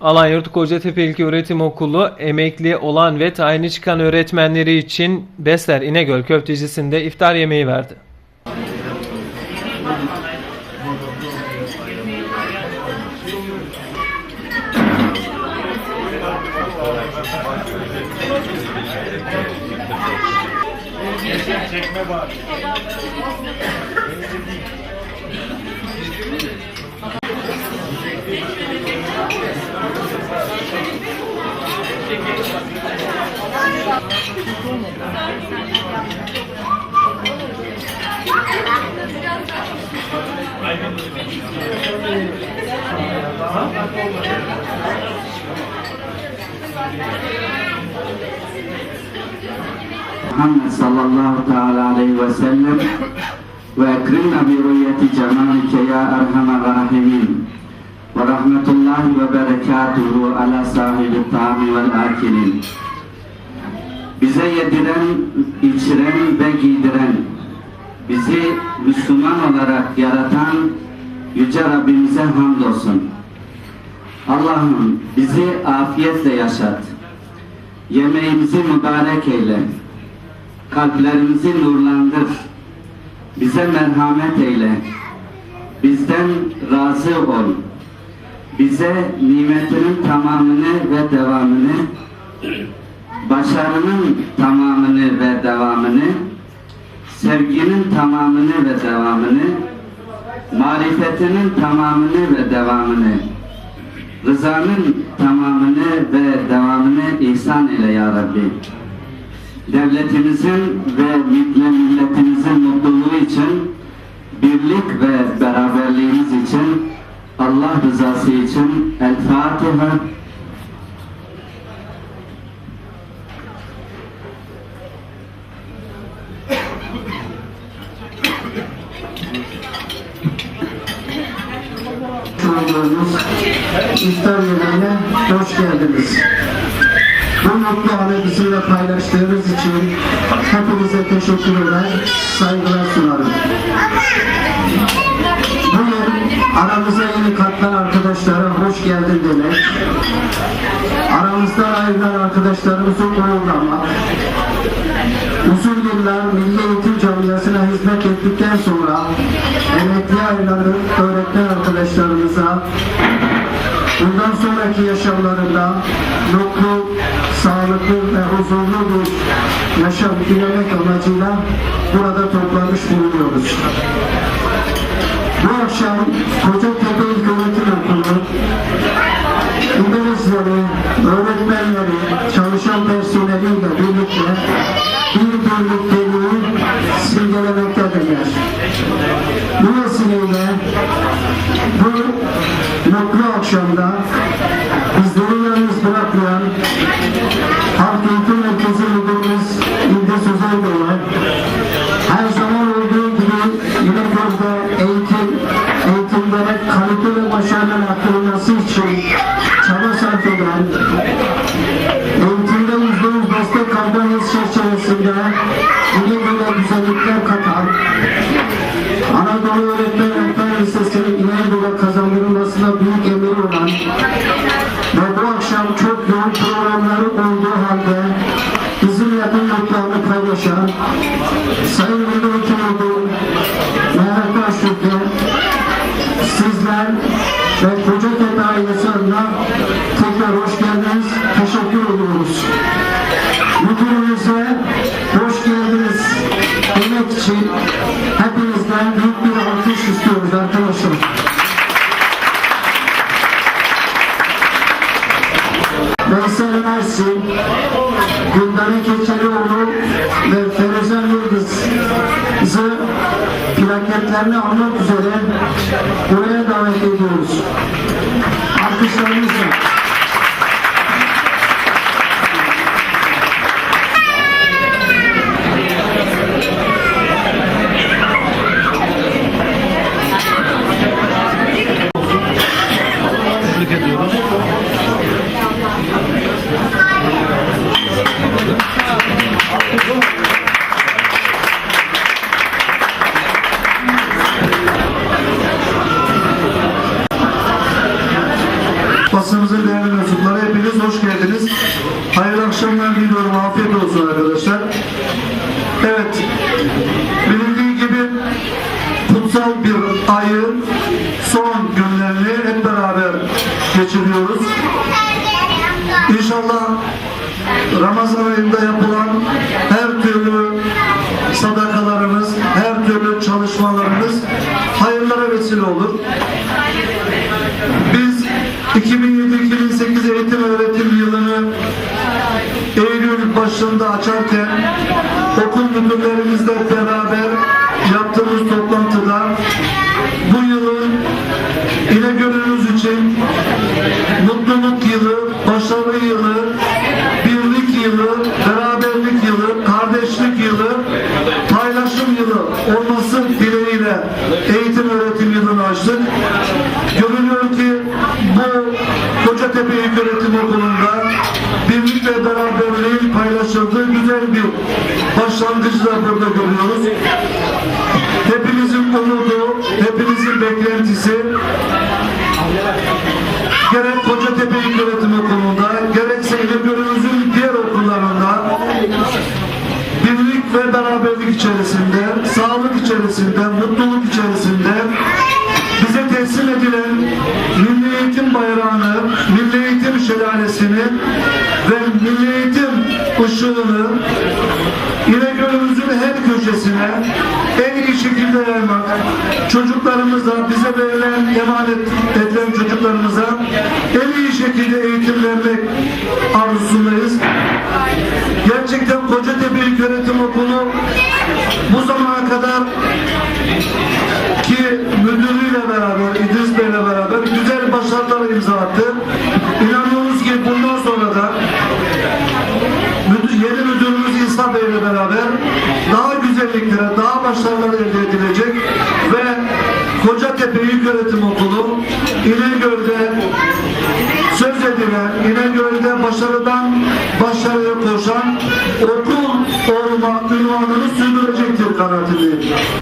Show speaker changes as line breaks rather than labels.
Alanyurt Kocatepe İlköğretim Okulu emekli olan ve tayini çıkan öğretmenleri için Besler İnegöl Köftecisi'nde iftar yemeği verdi.
محمد صلى الله تعالى عليه وسلم وأكرمنا برؤية جمالك يا أرحم الراحمين ورحمة الله وبركاته على صاحب الطعام والآكلين Bize yediren, içiren ve giydiren, bizi Müslüman olarak yaratan Yüce Rabbimize hamdolsun. Allah'ım bizi afiyetle yaşat. Yemeğimizi mübarek eyle. Kalplerimizi nurlandır. Bize merhamet eyle. Bizden razı ol. Bize nimetinin tamamını ve devamını, başarının tamamını ve devamını, sevginin tamamını ve devamını, marifetinin tamamını ve devamını, rızanın tamamını ve devamını ihsan eyle ya Rabbi devletimizin ve milletimizin mutluluğu için, birlik ve beraberliğimiz için, Allah rızası için El Fatiha.
Olduğunuz iftar yemeğine hoş geldiniz. Bu mutlu anı bizimle paylaştığınız için hepinize teşekkür eder, saygılar sunarım. Bugün aramıza yeni katılan arkadaşlara hoş geldin demek, aramızdan ayrılan arkadaşlarımızı uğurlamak, uzun yıllar Milli Camiası'na hizmet ettikten sonra emekli ayrılan öğretmen arkadaşlarımıza bundan sonraki yaşamlarında mutlu, sağlıklı ve huzurlu bir yaşam dilemek amacıyla burada toplanmış bulunuyoruz. Bu akşam Kocatepe İlköğretim akşamda bizleri yalnız bırakmayan Halk Eğitim Merkezi Müdürümüz İldiz Uzaydoğu her zaman olduğu gibi yine burada eğitim, eğitimlere kalite ve başarının arttırılması için çaba sarf eden, eğitimde yüzde yüz destek kampanyası çerçevesinde yine böyle güzellikler katan, Anadolu Öğretmen sizler ve Kocatepe ailesi adına tekrar hoş geldiniz. Teşekkür ediyoruz. Müdürümüze hoş geldiniz demek için hepinizden büyük bir alkış istiyoruz arkadaşlar. Veysel Mersin, Gülbere Keçelioğlu ve Feruzan Yıldız'ı plaketlerini almak üzere buraya davet ediyoruz. Alkışlarınızla.
Afiyet olsun arkadaşlar. Evet. Bilindiği gibi kutsal bir ayın son günlerini hep beraber geçiriyoruz. İnşallah Ramazan ayında yapılan her türlü sadakalarımız, her türlü çalışmalarımız hayırlara vesile olur. Biz 2007-2008 başında açarken okul müdürlerimizle beraber yaptığımız toplantıda bu yılın İnegöl'ümüz için mutluluk yılı, başarı yılı, birlik yılı, beraberlik yılı, kardeşlik yılı, paylaşım yılı olması dileğiyle eğitim öğretim yılını açtık. Görünüyor ki bu Kocatepe İlköğretim Okulu'nda birlik ve paylaşıldığı güzel bir başlangıcı da burada görüyoruz. Hepimizin umudu, hepimizin beklentisi gerek Kocatepe İlköğretim Okulu'nda, gerekse İnegöl'ümüzün diğer okullarında birlik ve beraberlik içerisinde, sağlık içerisinde, mutluluk içerisinde bize teslim edilen Milli Eğitim Bayrağını, Milli Eğitim Şelalesini ve Milli Eğitim ışığını İnegöl'ümüzün her köşesine en iyi şekilde yaymak, çocuklarımıza, bize verilen emanet edilen çocuklarımıza en iyi şekilde eğitim vermek arzusundayız. Gerçekten Kocatepe İlköğretim Okulu bu zamana kadar İlköğretim Okulu İnegöl'de söz edilen, İnegöl'de başarıdan başarıya koşan okul olma ünvanını sürdürecektir kanaatindeyim.